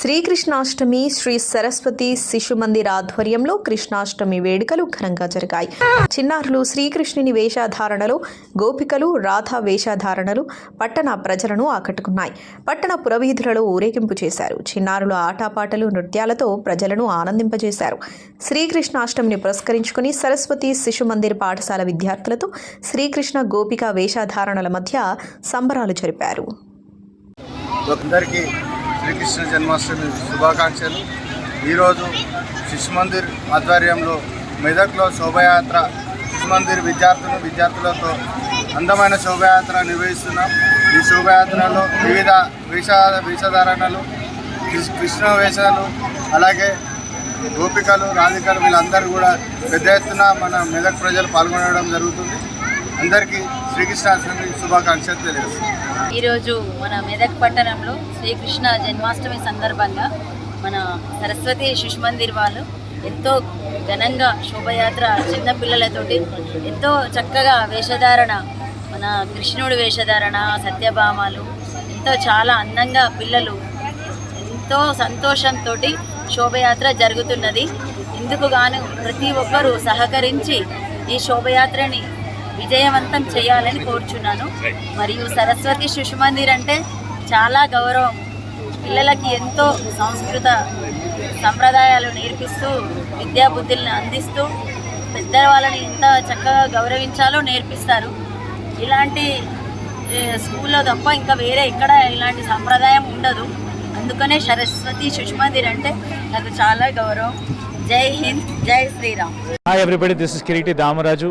శ్రీకృష్ణాష్టమి శ్రీ సరస్వతి శిశు మందిర్ ఆధ్వర్యంలో కృష్ణాష్టమి వేడుకలు ఘనంగా జరిగాయి. చిన్నారులు శ్రీకృష్ణుని వేషధారణలో గోపికలు రాధా వేషధారణలు పట్టణ ప్రజలను ఆకట్టుకున్నాయి. పట్టణ పురవీధులలో ఊరేగింపు చేశారు. చిన్నారుల ఆటపాటలు నృత్యాలతో ప్రజలను ఆనందింపజేశారు. శ్రీకృష్ణాష్టమిని పురస్కరించుకుని సరస్వతి శిశు మందిర్ పాఠశాల విద్యార్థులతో శ్రీకృష్ణ గోపిక వేషధారణల మధ్య సంబరాలు జరిపారు. అందరికీ శ్రీకృష్ణ జన్మాష్టమి శుభాకాంక్షలు. ఈరోజు శిశు మందిర్ ఆధ్వర్యంలో మెదక్లో శోభయాత్ర శిశు మందిర్ విద్యార్థులు విద్యార్థులతో అందమైన శోభయాత్ర నిర్వహిస్తున్నాం. ఈ శోభయాత్రలో వివిధ వేష వేషధారణలు కృష్ణ- కృష్ణ వేషాలు అలాగే గోపికలు రాధికలు వీళ్ళందరూ కూడా పెద్ద ఎత్తున మన మెదక్ ప్రజలు పాల్గొనడం జరుగుతుంది. అందరికీ శ్రీకృష్ణాష్టమి శుభాకాంక్షలు తెలియజేస్తున్నాం. ఈరోజు మన మెదక్ పట్టణంలో శ్రీకృష్ణ జన్మాష్టమి సందర్భంగా మన సరస్వతి శిశు మందిర్ వాళ్ళు ఎంతో ఘనంగా శోభయాత్ర చిన్న పిల్లలతోటి ఎంతో చక్కగా వేషధారణ మన కృష్ణుడి వేషధారణ సత్యభామాలు ఎంతో చాలా అందంగా పిల్లలు ఎంతో సంతోషంతో శోభయాత్ర జరుగుతున్నది. ఇందుకు గాను ప్రతి ఒక్కరూ సహకరించి ఈ శోభయాత్రని విజయవంతం చేయాలని కోరుచున్నాను. మరియు సరస్వతి శిశు మందిర్ అంటే చాలా గౌరవం. పిల్లలకి ఎంతో సంస్కృత సంప్రదాయాలు నేర్పిస్తూ విద్యాబుద్ధులను అందిస్తూ పెద్దవాళ్ళని ఎంత చక్కగా గౌరవించాలో నేర్పిస్తారు. ఇలాంటి స్కూల్లో తప్ప ఇంకా వేరే ఎక్కడ ఇలాంటి సంప్రదాయం ఉండదు. అందుకనే సరస్వతి శిశు మందిర్ అంటే నాకు చాలా గౌరవం. జై హింద్ జై Sriram. Hi everybody this is Kireeti Damaraju